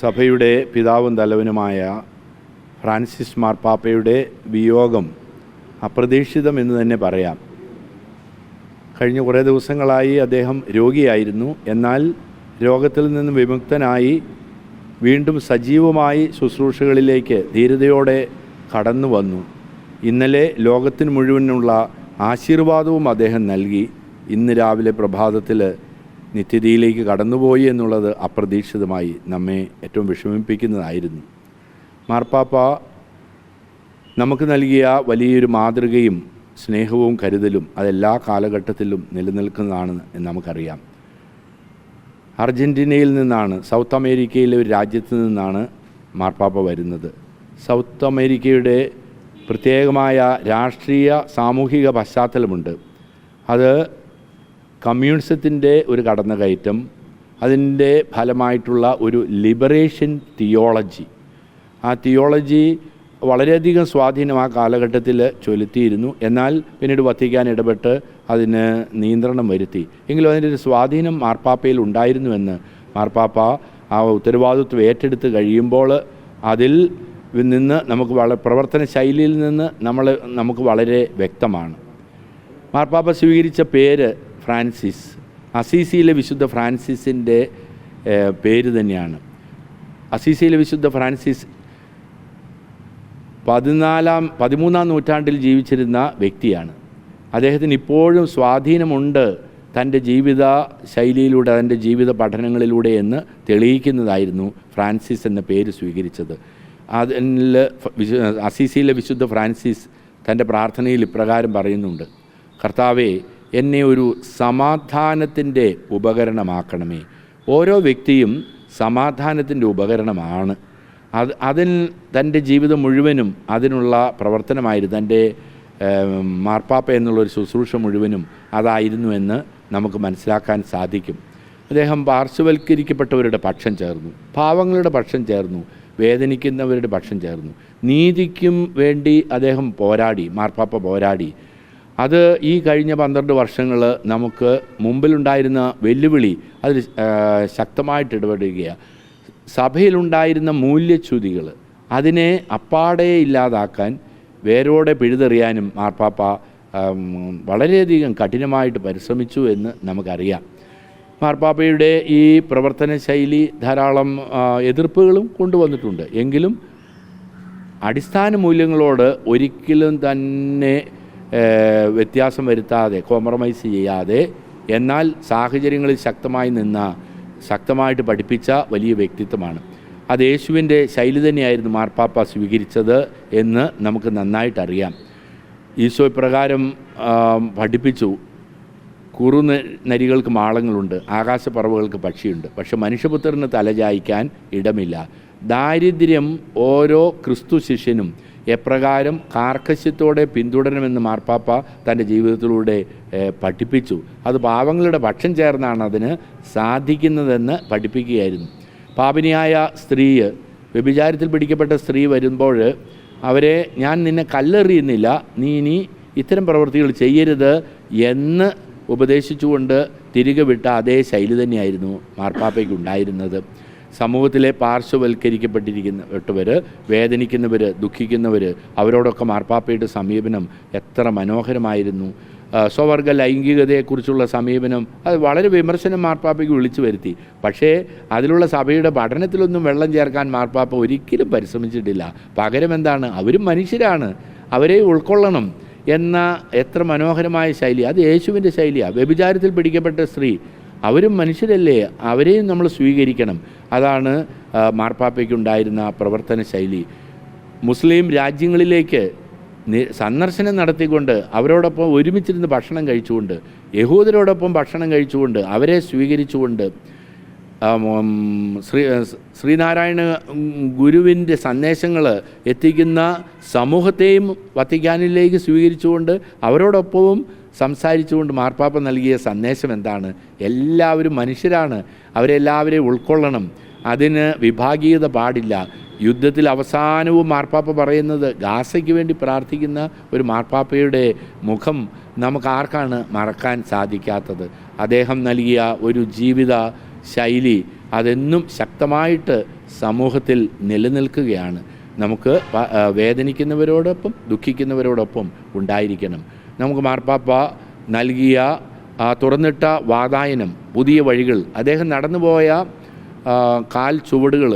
സഭയുടെ പിതാവും തലവനുമായ ഫ്രാൻസിസ് മാർപ്പാപ്പയുടെ വിയോഗം അപ്രതീക്ഷിതമെന്ന് തന്നെ പറയാം. കഴിഞ്ഞ കുറേ ദിവസങ്ങളായി അദ്ദേഹം രോഗിയായിരുന്നു. എന്നാൽ രോഗത്തിൽ നിന്ന് വിമുക്തനായി വീണ്ടും സജീവമായി ശുശ്രൂഷകളിലേക്ക് ധീരതയോടെ കടന്നു വന്നു. ഇന്നലെ ലോകത്തിന് മുഴുവനുള്ള ആശീർവാദവും അദ്ദേഹം നൽകി. ഇന്ന് രാവിലെ പ്രഭാതത്തിൽ നിത്യതയിലേക്ക് കടന്നുപോയി എന്നുള്ളത് അപ്രതീക്ഷിതമായി നമ്മെ ഏറ്റവും വിഷമിപ്പിക്കുന്നതായിരുന്നു. മാർപ്പാപ്പ നമുക്ക് നൽകിയ വലിയൊരു മാതൃകയും സ്നേഹവും കരുതലും അതെല്ലാ കാലഘട്ടത്തിലും നിലനിൽക്കുന്നതാണ് എന്ന് നമുക്കറിയാം. അർജന്റീനയിൽ നിന്നാണ് സൗത്ത് അമേരിക്കയിലെ ഒരു രാജ്യത്ത് നിന്നാണ് മാർപ്പാപ്പ വരുന്നത്. സൗത്ത് അമേരിക്കയുടെ പ്രത്യേകമായ രാഷ്ട്രീയ സാമൂഹിക പശ്ചാത്തലമുണ്ട്. അത് കമ്മ്യൂണിസത്തിന്റെ ഒരു കടന്നുകയറ്റം അതിന്റെ ഫലമായിട്ടുള്ള ഒരു ലിബറേഷൻ തിയോളജി. ആ തിയോളജി വളരെയധികം സ്വാധീനം ആ കാലഘട്ടത്തിൽ ചൊലുത്തിയിരുന്നു. എന്നാൽ പിന്നീട് വത്തിക്കാൻ ഇടപെട്ട് അതിന് നിയന്ത്രണം വരുത്തി. എങ്കിലും അതിന്റെ ഒരു സ്വാധീനം മാർപ്പാപ്പയിൽ ഉണ്ടായിരുന്നുവെന്ന് മാർപ്പാപ്പ ആ ഉത്തരവാദിത്വം ഏറ്റെടുത്ത് കഴിയുമ്പോൾ അതിൽ നിന്ന് നമുക്ക് വള പ്രവർത്തന ശൈലിയിൽ നിന്ന് നമ്മൾ നമുക്ക് വളരെ വ്യക്തമാണ്. മാർപ്പാപ്പ സ്വീകരിച്ച പേര് ഫ്രാൻസിസ് അസീസിയിലെ വിശുദ്ധ ഫ്രാൻസിസിന്റെ പേര് തന്നെയാണ്. അസീസിയിലെ വിശുദ്ധ ഫ്രാൻസിസ് പതിനാലാം പതിമൂന്നാം നൂറ്റാണ്ടിൽ ജീവിച്ചിരുന്ന വ്യക്തിയാണ്. അദ്ദേഹത്തിന് ഇപ്പോഴും സ്വാധീനമുണ്ട് തന്റെ ജീവിത ശൈലിയിലൂടെ തന്റെ ജീവിത പഠനങ്ങളിലൂടെ എന്ന് തെളിയിക്കുന്നതായിരുന്നു ഫ്രാൻസിസ് എന്ന പേര് സ്വീകരിച്ചത്. അതിൽ അസീസിയിലെ വിശുദ്ധ ഫ്രാൻസിസ് തന്റെ പ്രാർത്ഥനയിൽ ഇപ്രകാരം പറയുന്നുണ്ട്. കർത്താവെ എന്നെ ഒരു സമാധാനത്തിന്റെ ഉപകരണമാക്കണമേ. ഓരോ വ്യക്തിയും സമാധാനത്തിന്റെ ഉപകരണമാണ്. അത് അതിൽ തന്റെ ജീവിതം മുഴുവനും അതിനുള്ള പ്രവർത്തനമായിരുന്നു. തന്റെ മാർപ്പാപ്പ എന്നുള്ളൊരു ശുശ്രൂഷ മുഴുവനും അതായിരുന്നു എന്ന് നമുക്ക് മനസ്സിലാക്കാൻ സാധിക്കും. അദ്ദേഹം പാർശ്വവൽക്കരിക്കപ്പെട്ടവരുടെ പക്ഷം ചേർന്നു. പാവങ്ങളുടെ പക്ഷം ചേർന്നു. വേദനിക്കുന്നവരുടെ പക്ഷം ചേർന്നു. നീതിക്കും വേണ്ടി അദ്ദേഹം പോരാടി മാർപ്പാപ്പ പോരാടി. അത് ഈ കഴിഞ്ഞ പന്ത്രണ്ട് വർഷങ്ങൾ നമുക്ക് മുമ്പിലുണ്ടായിരുന്ന വെല്ലുവിളി അതിൽ ശക്തമായിട്ട് ഇടപെടുകയാണ് സഭയിലുണ്ടായിരുന്ന മൂല്യച്യുതികൾ അതിനെ അപ്പാടെ ഇല്ലാതാക്കാൻ വേരോടെ പിഴുതെറിയാനും മാർപ്പാപ്പ വളരെയധികം കഠിനമായിട്ട് പരിശ്രമിച്ചു എന്ന് നമുക്കറിയാം. മാർപ്പാപ്പയുടെ ഈ പ്രവർത്തന ശൈലി ധാരാളം എതിർപ്പുകളും കൊണ്ടുവന്നിട്ടുണ്ട്. എങ്കിലും അടിസ്ഥാന മൂല്യങ്ങളോട് ഒരിക്കലും തന്നെ വ്യത്യാസം വരുത്താതെ കോംപ്രമൈസ് ചെയ്യാതെ എന്നാൽ സാഹചര്യങ്ങളിൽ ശക്തമായി നിന്ന ശക്തമായിട്ട് പഠിപ്പിച്ച വലിയ വ്യക്തിത്വമാണ്. അത് യേശുവിന്റെ ശൈലി തന്നെയായിരുന്നു മാർപ്പാപ്പ സ്വീകരിച്ചത് എന്ന് നമുക്ക് നന്നായിട്ടറിയാം ഈശോ ഇപ്രകാരം ആ, പഠിപ്പിച്ചു. കുറു നരികൾക്ക് മാളങ്ങളുണ്ട് ആകാശപ്പറവുകൾക്ക് പക്ഷിയുണ്ട്. പക്ഷെ മനുഷ്യപുത്രന് തലചായ്ക്കാൻ ഇടമില്ല. ദാരിദ്ര്യം ഓരോ ക്രിസ്തു ശിഷ്യനും എപ്രകാരം കാർക്കശ്യത്തോടെ പിന്തുടരണമെന്ന് മാർപ്പാപ്പ തന്റെ ജീവിതത്തിലൂടെ പഠിപ്പിച്ചു. അത് പാവങ്ങളുടെ പക്ഷം ചേർന്നാണ് അതിന് സാധിക്കുന്നതെന്ന് പഠിപ്പിക്കുകയായിരുന്നു. പാപിനിയായ സ്ത്രീ വ്യഭിചാരത്തിൽ പിടിക്കപ്പെട്ട സ്ത്രീ വരുമ്പോൾ അവരെ ഞാൻ നിന്നെ കല്ലെറിയുന്നില്ല നീ ഇനി ഇത്തരം പ്രവൃത്തികൾ ചെയ്യരുത് എന്ന് ഉപദേശിച്ചുകൊണ്ട് തിരികെ വിട്ട അതേ ശൈലി തന്നെയായിരുന്നു മാർപ്പാപ്പയ്ക്ക് ഉണ്ടായിരുന്നത് സമൂഹത്തിലെ പാർശ്വവൽക്കരിക്കപ്പെട്ടിരിക്കുന്നവർ വേദനിക്കുന്നവർ ദുഃഖിക്കുന്നവർ അവരോടൊക്കെ മാർപ്പാപ്പയുടെ സമീപനം എത്ര മനോഹരമായിരുന്നു. സ്വവർഗ ലൈംഗികതയെക്കുറിച്ചുള്ള സമീപനം അത് വളരെ വിമർശനം മാർപ്പാപ്പയ്ക്ക് വിളിച്ചു വരുത്തി. പക്ഷേ അതിലുള്ള സഭയുടെ പഠനത്തിലൊന്നും വെള്ളം ചേർക്കാൻ മാർപ്പാപ്പ ഒരിക്കലും പരിശ്രമിച്ചിട്ടില്ല. പകരം എന്താണ്? അവരും മനുഷ്യരാണ്. അവരെ ഉൾക്കൊള്ളണം എന്ന എത്ര മനോഹരമായ ശൈലി. അത് യേശുവിന്റെ ശൈലിയാണ് വ്യഭിചാരത്തിൽ പിടിക്കപ്പെട്ട സ്ത്രീ. അവരും മനുഷ്യരല്ലേ? അവരെയും നമ്മൾ സ്വീകരിക്കണം. അതാണ് മാർപ്പാപ്പയ്ക്കുണ്ടായിരുന്ന പ്രവർത്തന ശൈലി. മുസ്ലിം രാജ്യങ്ങളിലേക്ക് സന്ദർശനം നടത്തിക്കൊണ്ട് അവരോടൊപ്പം ഒരുമിച്ചിരുന്ന് ഭക്ഷണം കഴിച്ചുകൊണ്ട് യഹൂദരോടൊപ്പം ഭക്ഷണം കഴിച്ചുകൊണ്ട് അവരെ സ്വീകരിച്ചുകൊണ്ട് ശ്രീ ശ്രീനാരായണ ഗുരുവിന്റെ സന്ദേശങ്ങൾ എത്തിക്കുന്ന സമൂഹത്തെയും വത്തിക്കാനിലേക്ക് സ്വീകരിച്ചുകൊണ്ട് അവരോടൊപ്പവും സംസാരിച്ചുകൊണ്ട് മാർപ്പാപ്പ നൽകിയ സന്ദേശം എന്താണ്? എല്ലാവരും മനുഷ്യരാണ്. അവരെല്ലാവരെയും ഉൾക്കൊള്ളണം. അതിന് വിഭാഗീയത പാടില്ല. യുദ്ധത്തിൽ അവസാനവും മാർപ്പാപ്പ പറയുന്നത് ഗാസയ്ക്ക് വേണ്ടി പ്രാർത്ഥിക്കുന്ന ഒരു മാർപ്പാപ്പയുടെ മുഖം നമുക്ക് ആർക്കാണ് മറക്കാൻ സാധിക്കാത്തത്? അദ്ദേഹം നൽകിയ ഒരു ജീവിത ശൈലി അതെന്നും ശക്തമായിട്ട് സമൂഹത്തിൽ നിലനിൽക്കുകയാണ്. നമുക്ക് വേദനിക്കുന്നവരോടൊപ്പം ദുഃഖിക്കുന്നവരോടൊപ്പം ഉണ്ടായിരിക്കണം. നമുക്ക് മാർപ്പാപ്പ നൽകിയ തുറന്നിട്ട വാതായനം പുതിയ വഴികൾ. അദ്ദേഹം നടന്നുപോയ കാൽ ചുവടുകൾ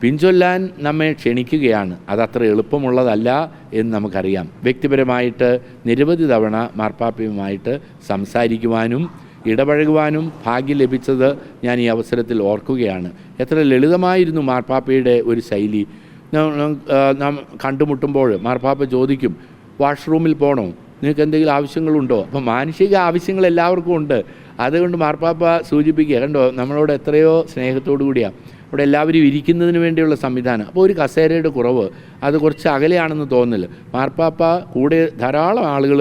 പിൻചൊല്ലാൻ നമ്മെ ക്ഷണിക്കുകയാണ്. അതത്ര എളുപ്പമുള്ളതല്ല എന്ന് നമുക്കറിയാം. വ്യക്തിപരമായിട്ട് നിരവധി തവണ മാർപ്പാപ്പയുമായിട്ട് സംസാരിക്കുവാനും ഇടപഴകുവാനും ഭാഗ്യം ലഭിച്ചത് ഞാൻ ഈ അവസരത്തിൽ ഓർക്കുകയാണ്. എത്ര ലളിതമായിരുന്നു മാർപ്പാപ്പയുടെ ഒരു ശൈലി. നാം കണ്ടുമുട്ടുമ്പോൾ മാർപ്പാപ്പ ചോദിക്കും വാഷ്റൂമിൽ പോകണോ നിങ്ങൾക്ക് എന്തെങ്കിലും ആവശ്യങ്ങളുണ്ടോ? അപ്പം മാനുഷിക ആവശ്യങ്ങൾ എല്ലാവർക്കും ഉണ്ട്. അതുകൊണ്ട് മാർപ്പാപ്പ സൂചിപ്പിക്കുക കണ്ടോ? നമ്മളോട് എത്രയോ സ്നേഹത്തോടു കൂടിയാണ് അവിടെ എല്ലാവരും ഇരിക്കുന്നതിന് വേണ്ടിയുള്ള സംവിധാനം. അപ്പോൾ ഒരു കസേരയുടെ കുറവ് അത് കുറച്ച് അകലെയാണെന്ന് തോന്നില്ല മാർപ്പാപ്പ കൂടെ ധാരാളം ആളുകൾ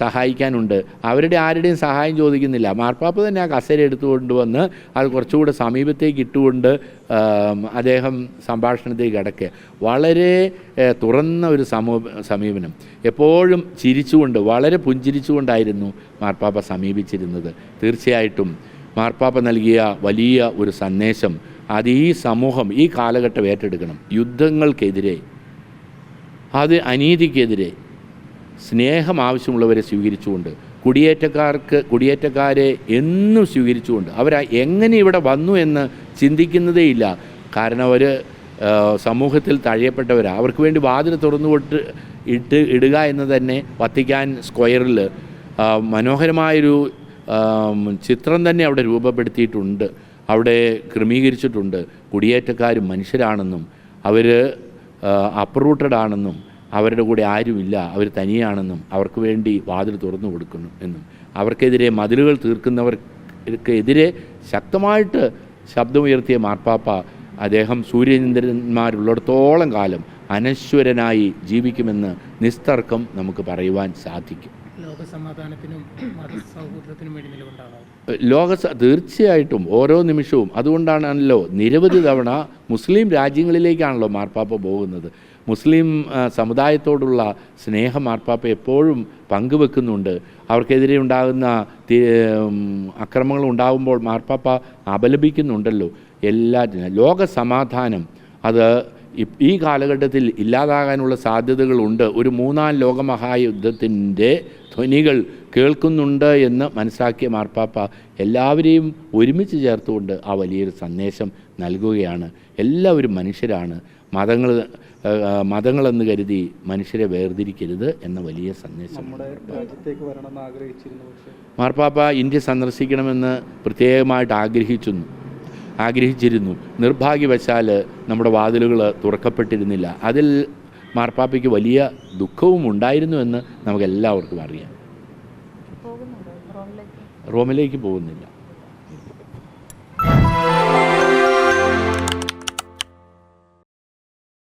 സഹായിക്കാനുണ്ട്. അവരുടെ ആരുടെയും സഹായം ചോദിക്കുന്നില്ല. മാർപ്പാപ്പ തന്നെ ആ കസേര എടുത്തുകൊണ്ട് വന്ന് അത് കുറച്ചുകൂടെ സമീപത്തേക്ക് ഇട്ടുകൊണ്ട് അദ്ദേഹം സംഭാഷണത്തേക്ക് കിടക്കുക വളരെ തുറന്ന ഒരു സമൂ സമീപനം. എപ്പോഴും ചിരിച്ചുകൊണ്ട് വളരെ പുഞ്ചിരിച്ചുകൊണ്ടായിരുന്നു മാർപ്പാപ്പ സമീപിച്ചിരുന്നത്. തീർച്ചയായിട്ടും മാർപ്പാപ്പ നൽകിയ വലിയ ഒരു സന്ദേശം. അത് ഈ സമൂഹം ഈ കാലഘട്ടം ഏറ്റെടുക്കണം. യുദ്ധങ്ങൾക്കെതിരെ അത് അനീതിക്കെതിരെ സ്നേഹം ആവശ്യമുള്ളവരെ സ്വീകരിച്ചുകൊണ്ട് കുടിയേറ്റക്കാർക്ക് കുടിയേറ്റക്കാരെ എന്നും സ്വീകരിച്ചുകൊണ്ട് അവർ എങ്ങനെ ഇവിടെ വന്നു എന്ന് ചിന്തിക്കുന്നതേയില്ല. കാരണം അവർ സമൂഹത്തിൽ തഴയപ്പെട്ടവരാണ് അവർക്ക് വേണ്ടി വാതിൽ തുറന്നു വിട്ട് ഇട്ട് ഇടുക എന്ന് തന്നെ വത്തിക്കാൻ സ്ക്വയറിൽ മനോഹരമായൊരു ചിത്രം തന്നെ അവിടെ രൂപപ്പെടുത്തിയിട്ടുണ്ട്. അവിടെ ക്രമീകരിച്ചിട്ടുണ്ട്. കുടിയേറ്റക്കാർ മനുഷ്യരാണെന്നും അവർ അപ്രൂട്ടഡ് ആണെന്നും അവരുടെ കൂടെ ആരുമില്ല അവർ തനിയാണെന്നും അവർക്ക് വേണ്ടി വാതിൽ തുറന്നു കൊടുക്കുന്നു എന്നും. അവർക്കെതിരെ മതിലുകൾ തീർക്കുന്നവർക്കെതിരെ ശക്തമായിട്ട് ശബ്ദമുയർത്തിയ മാർപ്പാപ്പ അദ്ദേഹം സൂര്യചന്ദ്രന്മാരുള്ളിടത്തോളം കാലം അനശ്വരനായി ജീവിക്കുമെന്ന് നിസ്തർക്കം നമുക്ക് പറയുവാൻ സാധിക്കും. വേണ്ടി ലോക തീർച്ചയായിട്ടും ഓരോ നിമിഷവും അതുകൊണ്ടാണല്ലോ നിരവധി തവണ മുസ്ലിം രാജ്യങ്ങളിലേക്കാണല്ലോ മാർപ്പാപ്പ പോകുന്നത്. മുസ്ലിം സമുദായത്തോടുള്ള സ്നേഹം മാർപ്പാപ്പ എപ്പോഴും പങ്കുവെക്കുന്നുണ്ട്. അവർക്കെതിരെ ഉണ്ടാകുന്ന അക്രമങ്ങൾ ഉണ്ടാകുമ്പോൾ മാർപ്പാപ്പ അപലപിക്കുന്നുണ്ടല്ലോ. എല്ലാ ലോക സമാധാനം അത് ഈ കാലഘട്ടത്തിൽ ഇല്ലാതാകാനുള്ള സാധ്യതകളുണ്ട്. ഒരു മൂന്നാം ലോകമഹായുദ്ധത്തിന്റെ ധ്വനികൾ കേൾക്കുന്നുണ്ട് എന്ന് മനസ്സാക്കിയ മാർപ്പാപ്പ എല്ലാവരെയും ഒരുമിച്ച് ചേർത്തുകൊണ്ട് ആ വലിയൊരു സന്ദേശം നൽകുകയാണ്. എല്ലാവരും മനുഷ്യരാണ്. മതങ്ങൾ മതങ്ങളെന്ന് കരുതി മനുഷ്യരെ വേർതിരിക്കരുത് എന്ന വലിയ സന്ദേശം മാർപ്പാപ്പ. ഇന്ത്യ സന്ദർശിക്കണമെന്ന് പ്രത്യേകമായിട്ട് ആഗ്രഹിച്ചിരുന്നു ആഗ്രഹിച്ചിരുന്നു. നിർഭാഗ്യവശാൽ നമ്മുടെ വാതിലുകൾ തുറക്കപ്പെട്ടിരുന്നില്ല. അതിൽ മാർപ്പാപ്പയ്ക്ക് വലിയ ദുഃഖവും ഉണ്ടായിരുന്നു എന്ന് നമുക്ക് എല്ലാവർക്കും അറിയാം റോമിലേക്ക് പോകുന്നില്ല.